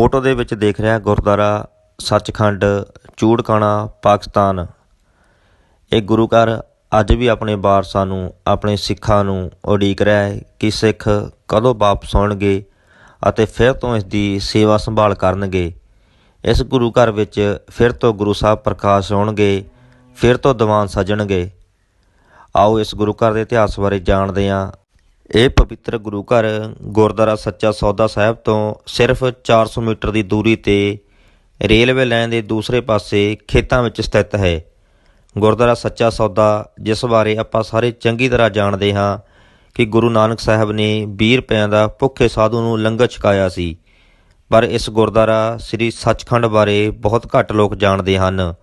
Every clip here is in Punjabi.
ਫੋਟੋ ਦੇ ਵਿੱਚ ਦੇਖ ਰਿਹਾ ਗੁਰਦੁਆਰਾ ਸੱਚਖੰਡ, ਚੂੜਕਾਣਾ, ਪਾਕਿਸਤਾਨ। ਇਹ ਗੁਰੂ ਘਰ ਅੱਜ ਵੀ ਆਪਣੇ ਵਾਰਸਾਂ ਨੂੰ, ਆਪਣੇ ਸਿੱਖਾਂ ਨੂੰ ਉਡੀਕ ਰਿਹਾ ਹੈ ਕਿ ਸਿੱਖ ਕਦੋਂ ਵਾਪਸ ਆਉਣਗੇ ਅਤੇ ਫਿਰ ਤੋਂ ਇਸ ਦੀ ਸੇਵਾ ਸੰਭਾਲ ਕਰਨਗੇ। ਇਸ ਗੁਰੂ ਘਰ ਵਿੱਚ ਫਿਰ ਤੋਂ ਗੁਰੂ ਸਾਹਿਬ ਪ੍ਰਕਾਸ਼ ਹੋਣਗੇ ਫਿਰ ਤੋਂ ਦੀਵਾਨ ਸਜਣਗੇ। ਆਓ ਇਸ ਗੁਰੂ ਘਰ ਦੇ ਇਤਿਹਾਸ ਬਾਰੇ ਜਾਣਦੇ ਹਾਂ। ਇਹ ਪਵਿੱਤਰ ਗੁਰੂ ਘਰ ਗੁਰਦੁਆਰਾ ਸੱਚਾ ਸੌਦਾ ਸਾਹਿਬ ਤੋਂ ਸਿਰਫ 400 ਮੀਟਰ ਦੀ ਦੂਰੀ ਤੇ ਰੇਲਵੇ ਲਾਈਨ ਦੇ ਦੂਸਰੇ ਪਾਸੇ ਖੇਤਾਂ ਵਿੱਚ ਸਥਿਤ ਹੈ। ਗੁਰਦੁਆਰਾ ਸੱਚਾ ਸੌਦਾ, ਜਿਸ ਬਾਰੇ ਆਪਾਂ ਸਾਰੇ ਚੰਗੀ ਤਰ੍ਹਾਂ ਜਾਣਦੇ ਹਾਂ ਕਿ ਗੁਰੂ ਨਾਨਕ ਸਾਹਿਬ ਨੇ 20 ਰੁਪਇਆਂ ਦਾ ਭੁੱਖੇ ਸਾਧੂ ਨੂੰ ਲੰਗਰ ਛਕਾਇਆ ਸੀ। ਪਰ ਇਸ ਗੁਰਦੁਆਰਾ ਸ੍ਰੀ ਸੱਚਖੰਡ ਬਾਰੇ ਬਹੁਤ ਘੱਟ ਲੋਕ ਜਾਣਦੇ ਹਨ।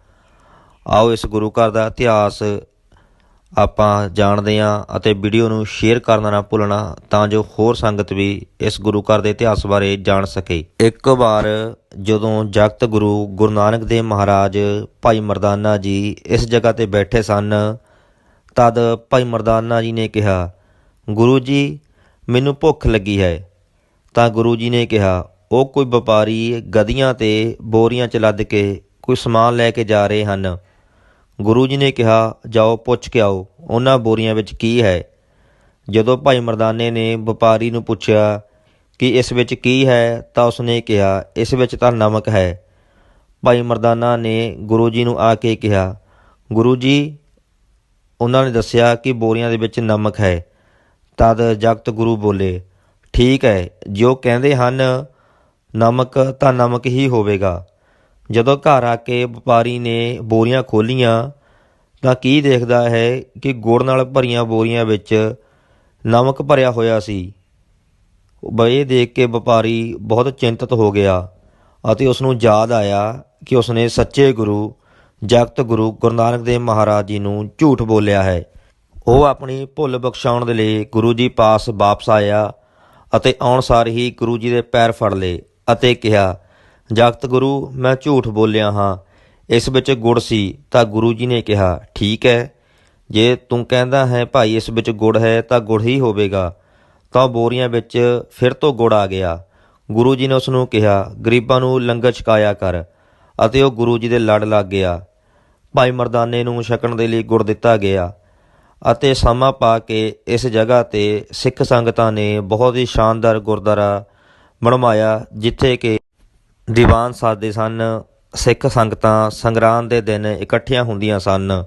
ਆਓ ਇਸ ਗੁਰੂ ਘਰ ਦਾ ਇਤਿਹਾਸ ਆਪਾਂ ਜਾਣਦੇ ਹਾਂ ਅਤੇ ਵੀਡੀਓ ਨੂੰ ਸ਼ੇਅਰ ਕਰਨਾ ਨਾ ਭੁੱਲਣਾ ਤਾਂ ਜੋ ਹੋਰ ਸੰਗਤ ਵੀ ਇਸ ਗੁਰੂ ਘਰ ਦੇ ਇਤਿਹਾਸ ਬਾਰੇ ਜਾਣ ਸਕੇ। ਇੱਕ ਵਾਰ ਜਦੋਂ ਜਗਤ ਗੁਰੂ ਗੁਰੂ ਨਾਨਕ ਦੇਵ ਮਹਾਰਾਜ ਭਾਈ ਮਰਦਾਨਾ ਜੀ ਇਸ ਜਗ੍ਹਾ ਤੇ ਬੈਠੇ ਸਨ, ਤਦ ਭਾਈ ਮਰਦਾਨਾ ਜੀ ਨੇ ਕਿਹਾ, ਗੁਰੂ ਜੀ, ਮੈਨੂੰ ਭੁੱਖ ਲੱਗੀ ਹੈ। ਤਾਂ ਗੁਰੂ ਜੀ ਨੇ ਕਿਹਾ, ਉਹ ਕੋਈ ਵਪਾਰੀ ਗਧੀਆਂ ਤੇ ਬੋਰੀਆਂ 'ਚ ਲੱਦ ਕੇ ਕੋਈ ਸਮਾਨ ਲੈ ਕੇ ਜਾ ਰਹੇ ਹਨ। ਗੁਰੂ ਜੀ ਨੇ ਕਿਹਾ, ਜਾਓ, ਪੁੱਛ ਕੇ ਆਓ, ਉਹਨਾਂ ਬੋਰੀਆਂ ਵਿੱਚ ਕੀ ਹੈ? ਜਦੋਂ ਭਾਈ ਮਰਦਾਨੇ ਨੇ ਵਪਾਰੀ ਨੂੰ ਪੁੱਛਿਆ ਕਿ ਇਸ ਵਿੱਚ ਕੀ ਹੈ, ਤਾਂ ਉਸਨੇ ਕਿਹਾ, ਇਸ ਵਿੱਚ ਤਾਂ ਨਮਕ ਹੈ। ਭਾਈ ਮਰਦਾਨਾ ਨੇ ਗੁਰੂ ਜੀ ਨੂੰ ਆ ਕੇ ਕਿਹਾ, ਗੁਰੂ ਜੀ, ਉਹਨਾਂ ਨੇ ਦੱਸਿਆ ਕਿ ਬੋਰੀਆਂ ਦੇ ਵਿੱਚ ਨਮਕ ਹੈ। ਤਦ ਜਗਤ ਗੁਰੂ ਬੋਲੇ, ਠੀਕ ਹੈ, ਜੋ ਕਹਿੰਦੇ ਹਨ, ਨਮਕ ਤਾਂ ਨਮਕ ਹੀ ਹੋਵੇਗਾ। ਜਦੋਂ ਘਰ ਆ ਕੇ ਵਪਾਰੀ ਨੇ ਬੋਰੀਆਂ ਖੋਲੀਆਂ ਤਾਂ ਕੀ ਦੇਖਦਾ ਹੈ ਕਿ ਗੁੜ ਨਾਲ ਭਰੀਆਂ ਬੋਰੀਆਂ ਵਿੱਚ ਨਮਕ ਭਰਿਆ ਹੋਇਆ ਸੀ। ਬਈ ਇਹ ਦੇਖ ਕੇ ਵਪਾਰੀ ਬਹੁਤ ਚਿੰਤਤ ਹੋ ਗਿਆ ਅਤੇ ਉਸ ਨੂੰ ਯਾਦ ਆਇਆ ਕਿ ਉਸਨੇ ਸੱਚੇ ਗੁਰੂ, ਜਗਤ ਗੁਰੂ ਗੁਰੂ ਨਾਨਕ ਦੇਵ ਮਹਾਰਾਜ ਜੀ ਨੂੰ ਝੂਠ ਬੋਲਿਆ ਹੈ। ਉਹ ਆਪਣੀ ਭੁੱਲ ਬਖਸ਼ਾਉਣ ਦੇ ਲਈ ਗੁਰੂ ਜੀ ਪਾਸ ਵਾਪਸ ਆਇਆ ਅਤੇ ਆਉਣ ਸਾਰ ਹੀ ਗੁਰੂ ਜੀ ਦੇ ਪੈਰ ਫੜ ਲਏ ਅਤੇ ਕਿਹਾ ਜਾਗਤ ਗੁਰੂ, ਮੈਂ ਝੂਠ ਬੋਲਿਆ ਹਾਂ। ਇਸ ਵਿੱਚ ਗੁੜ ਸੀ ਤਾਂ ਗੁਰੂ ਜੀ ਨੇ ਕਿਹਾ, ਠੀਕ ਹੈ। ਜੇ ਤੂੰ ਕਹਿੰਦਾ ਹੈ, ਭਾਈ, ਇਸ ਵਿੱਚ ਗੁੜ ਹੈ ਤਾਂ ਗੁੜ ਹੀ ਹੋਵੇਗਾ। ਤਾਂ ਬੋਰੀਆਂ ਵਿੱਚ ਫਿਰ ਤੋਂ ਗੁੜ ਆ ਗਿਆ। ਗੁਰੂ ਜੀ ਨੇ ਉਸ ਨੂੰ ਕਿਹਾ, ਗਰੀਬਾਂ ਨੂੰ ਲੰਗਰ ਛਕਾਇਆ ਕਰ। ਅਤੇ ਉਹ ਗੁਰੂ ਜੀ ਦੇ ਲੜ ਲੱਗ ਗਿਆ। ਭਾਈ ਮਰਦਾਨੇ ਨੂੰ ਛਕਣ ਦੇ ਲਈ ਗੁੜ ਦਿੱਤਾ ਗਿਆ ਅਤੇ ਸਮਾਂ ਪਾ ਕੇ ਇਸ ਜਗ੍ਹਾ ਤੇ ਸਿੱਖ ਸੰਗਤਾਂ ਨੇ ਬਹੁਤ ਹੀ ਸ਼ਾਨਦਾਰ ਗੁਰਦੁਆਰਾ ਬਣਵਾਇਆ, ਜਿੱਥੇ ਕਿ ਦੀਵਾਨ ਸਾਜਦੇ ਸਨ, ਸਿੱਖ ਸੰਗਤਾਂ ਸੰਗਰਾਂਦ ਦੇ ਦਿਨ ਇਕੱਠੀਆਂ ਹੁੰਦੀਆਂ ਸਨ।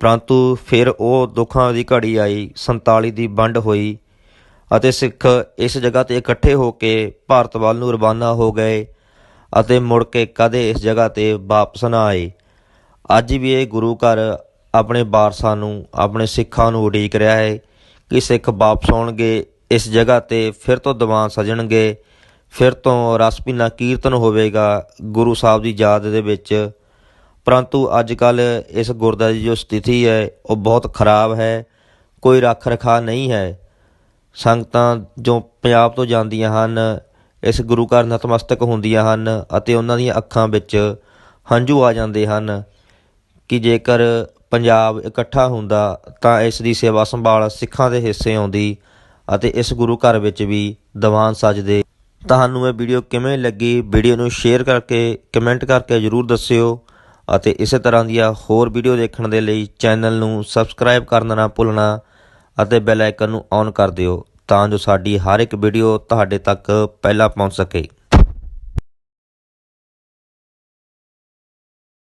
ਪਰੰਤੂ ਫਿਰ ਉਹ ਦੁੱਖਾਂ ਦੀ ਘੜੀ ਆਈ 47 ਦੀ ਵੰਡ ਹੋਈ ਅਤੇ ਸਿੱਖ ਇਸ ਜਗ੍ਹਾ ਤੇ ਇਕੱਠੇ ਹੋ ਕੇ ਭਾਰਤ ਵੱਲ ਨੂੰ ਰਵਾਨਾ ਹੋ ਗਏ ਅਤੇ ਮੁੜ ਕੇ ਕਦੇ ਇਸ ਜਗ੍ਹਾ ਤੇ ਵਾਪਸ ਨਾ ਆਏ। ਅੱਜ ਵੀ ਇਹ ਗੁਰੂ ਘਰ ਆਪਣੇ ਵਾਰਸਾਂ ਨੂੰ, ਆਪਣੇ ਸਿੱਖਾਂ ਨੂੰ ਉਡੀਕ ਰਿਹਾ ਹੈ ਕਿ ਸਿੱਖ ਵਾਪਸ ਆਉਣਗੇ, ਇਸ ਜਗ੍ਹਾ ਤੇ ਫਿਰ ਤੋਂ ਦੀਵਾਨ ਸਜਣਗੇ ਫਿਰ ਤੋਂ ਰਸ ਪੀਨਾ ਕੀਰਤਨ ਹੋਵੇਗਾ ਗੁਰੂ ਸਾਹਿਬ ਦੀ ਯਾਦ ਦੇ ਵਿੱਚ। ਪਰੰਤੂ ਅੱਜ ਕੱਲ ਇਸ ਗੁਰਦਾ ਦੀ ਜੋ ਸਥਿਤੀ ਹੈ, ਉਹ ਬਹੁਤ ਖਰਾਬ ਹੈ, ਕੋਈ ਰੱਖ ਰਖਾ ਨਹੀਂ ਹੈ। ਸੰਗਤਾਂ ਜੋ ਪੰਜਾਬ ਤੋਂ ਜਾਂਦੀਆਂ ਹਨ, ਇਸ ਗੁਰੂ ਘਰ ਨਤਮਸਤਕ ਹੁੰਦੀਆਂ ਹਨ ਅਤੇ ਉਹਨਾਂ ਦੀਆਂ ਅੱਖਾਂ ਵਿੱਚ ਹੰਝੂ ਆ ਜਾਂਦੇ ਹਨ ਕਿ ਜੇਕਰ ਪੰਜਾਬ ਇਕੱਠਾ ਹੁੰਦਾ, ਤਾਂ ਇਸ ਦੀ ਸੇਵਾ ਸੰਭਾਲ ਸਿੱਖਾਂ ਦੇ ਹਿੱਸੇ ਆਉਂਦੀ ਅਤੇ ਇਸ ਗੁਰੂ ਘਰ ਵਿੱਚ ਵੀ ਦੀਵਾਨ ਸਜਦੇ ਤੁਹਾਨੂੰ ਇਹ ਵੀਡੀਓ ਕਿਵੇਂ ਲੱਗੀ? ਵੀਡੀਓ ਨੂੰ ਸ਼ੇਅਰ ਕਰਕੇ ਕਮੈਂਟ ਕਰਕੇ ਜਰੂਰ ਦੱਸਿਓ ਅਤੇ ਇਸੇ ਤਰ੍ਹਾਂ ਦੀਆਂ ਹੋਰ ਵੀਡੀਓ ਦੇਖਣ ਦੇ ਲਈ ਚੈਨਲ ਨੂੰ ਸਬਸਕ੍ਰਾਈਬ ਕਰਨਾ ਨਾ ਭੁੱਲਣਾ ਅਤੇ ਬੈਲ ਆਈਕਨ ਨੂੰ ਔਨ ਕਰ ਦਿਓ ਤਾਂ ਜੋ ਸਾਡੀ ਹਰ ਇੱਕ ਵੀਡੀਓ ਤੁਹਾਡੇ ਤੱਕ ਪਹਿਲਾਂ ਪਹੁੰਚ ਸਕੇ।